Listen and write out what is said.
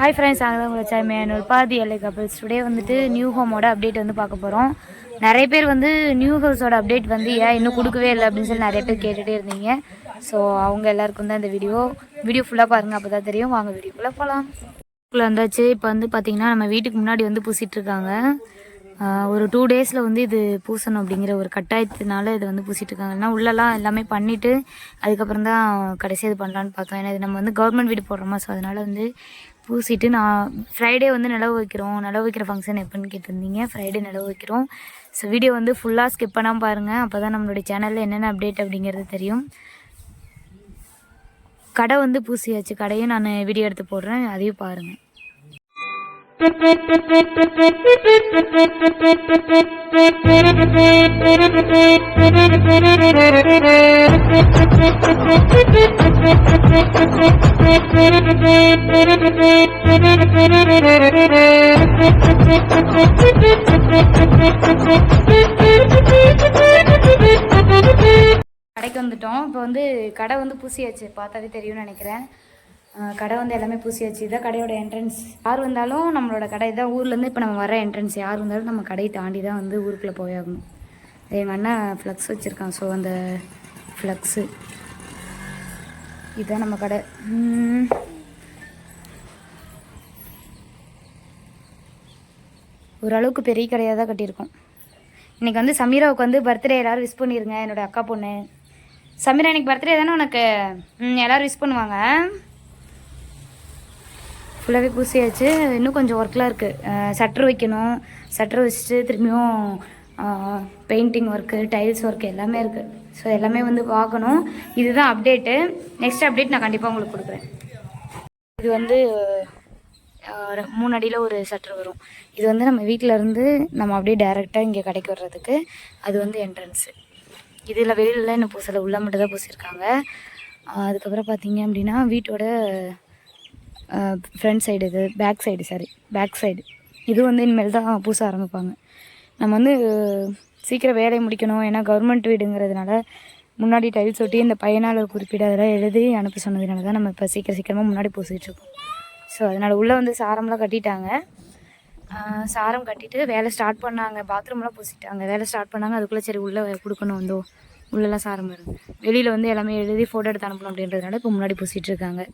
Hi friends அங்கே தான் உங்களை சாமியானூர் பாதி எல்லை கப்பல்ஸ் டுடே வந்துட்டு நியூ ஹோமோட அப்டேட் வந்து பார்க்க போகிறோம் நிறைய பேர் வந்து நியூ ஹவுஸோட அப்டேட் வந்து ஏன் இன்னும் கொடுக்கவே இல்லை அப்படின்னு சொல்லி நிறைய பேர் கேட்டுகிட்டே இருந்தீங்க. ஸோ அவங்க எல்லாருக்கும் தான் இந்த வீடியோ வீடியோ ஃபுல்லாக பாருங்கள் அப்போ தான் தெரியும். வாங்க வீடியோக்குள்ளே போகலாம் வீட்டுக்குள்ளே வந்தாச்சு. இப்போ வந்து பார்த்திங்கன்னா நம்ம வீட்டுக்கு முன்னாடி வந்து பூசிட்டு இருக்காங்க. ஒரு டூ டேஸில் வந்து இது பூசணும் அப்படிங்கிற ஒரு கட்டாயத்தினால இது வந்து பூசிட்டு இருக்காங்கன்னா உள்ளலாம் எல்லாமே பண்ணிவிட்டு அதுக்கப்புறம் தான் கடைசி இது பண்ணலான்னு பார்த்தோம். ஏன்னா இது நம்ம வந்து கவர்மெண்ட் வீடு போடுறோமா ஸோ அதனால் வந்து பூசிட்டு நான் ஃப்ரைடே வந்து நிலவு வைக்கிறோம். நிலவு வைக்கிற ஃபங்க்ஷன் எப்போன்னு கேட்டிருந்தீங்க. ஃப்ரைடே நிலவு வைக்கிறோம். ஸோ வீடியோ வந்து ஃபுல்லாக ஸ்கிப் பண்ணாமல் பாருங்கள் அப்போ தான் நம்மளுடைய சேனலில் என்னென்ன அப்டேட் அப்படிங்கிறது தெரியும். கடை வந்து பூசியாச்சு. கடையும் நான் வீடியோ எடுத்து போடுறேன். அதையும் பாருங்கள் கடைக்கு வந்துட்டோம். இப்போ வந்து கடை வந்து பூசியாச்சு. பார்த்தாவே தெரியும்னு நினைக்கிறேன். கடை வந்து எல்லாமே பூசியாச்சு. இதான் கடையோட என்ட்ரன்ஸ் யார் வந்தாலும் நம்மளோட கடை இதான். ஊர்லேருந்து இப்போ நம்ம வர என்ட்ரன்ஸ் யார் வந்தாலும் நம்ம கடையை தாண்டி தான் வந்து ஊருக்குள்ளே போயாகணும். எங்கள் அண்ணன் ஃப்ளக்ஸ் வச்சுருக்கான். ஸோ அந்த ஃப்ளக்ஸு இதுதான் நம்ம கடை. ஓரளவுக்கு பெரிய கடையாக தான் கட்டியிருக்கோம். இன்னைக்கு வந்து சமீராவுக்கு வந்து பர்த்டே எல்லாரும் விஷ் பண்ணிடுங்க என்னோட அக்கா பொண்ணு. சமீரா இன்னைக்கு பர்த்டே தானே உனக்கு? எல்லோரும் விஷ் பண்ணுவாங்க. ஃபுல்லாகவே பூசியாச்சு. இன்னும் கொஞ்சம் ஒர்க்லாம் இருக்குது சட்ரு வைக்கணும். சட்ரு வச்சுட்டு திரும்பியும் பெயிண்டிங் ஒர்க்கு டைல்ஸ் ஒர்க் எல்லாமே இருக்குது ஸோ எல்லாமே வந்து பார்க்கணும் இதுதான் அப்டேட்டு நெக்ஸ்ட் அப்டேட் நான் கண்டிப்பாக உங்களுக்கு கொடுக்குறேன். இது வந்து மூணு அடியில் ஒரு சட்டர் வரும். இது வந்து நம்ம வீட்டில் இருந்து நம்ம அப்படியே டேரெக்டாக இங்கே கடைக்கு வர்றதுக்கு அது வந்து என்ட்ரன்ஸு இதில் வெளியிலலாம் இன்னும் பூசலை உள்ளே மட்டும் தான் பூசியிருக்காங்க அதுக்கப்புறம் பார்த்தீங்க அப்படின்னா வீட்டோட ஃப்ரண்ட் சைடு இது back side sorry back side இது வந்து இனிமேல் தான் பூச ஆரம்பிப்பாங்க. நம்ம வந்து சீக்கிரம் வேலையை முடிக்கணும். ஏன்னா கவர்மெண்ட் வீடுங்கிறதுனால முன்னாடி டைல்ஸ் ஒட்டி இந்த பயனாளர் குறிப்பிட அதெல்லாம் எழுதி அனுப்ப சொன்னதுனால தான் நம்ம இப்போ சீக்கிரம் சீக்கிரமாக முன்னாடி பூசிட்டு இருக்கோம். ஸோ அதனால் உள்ளே வந்து சாரம்லாம் கட்டிட்டாங்க. சாரம் கட்டிட்டு வேலை ஸ்டார்ட் பண்ணாங்க. பாத்ரூம்லாம் பூசிட்டாங்க. வேலை ஸ்டார்ட் பண்ணாங்க. அதுக்குள்ளே சரி உள்ளே கொடுக்கணும். வந்தோ உள்ளெல்லாம் சாரம் வருது. வெளியில் வந்து எல்லாமே எழுதி ஃபோட்டோ எடுத்து அனுப்பணும் அப்படின்றதுனால இப்போ முன்னாடி பூசிகிட்டு இருக்காங்க.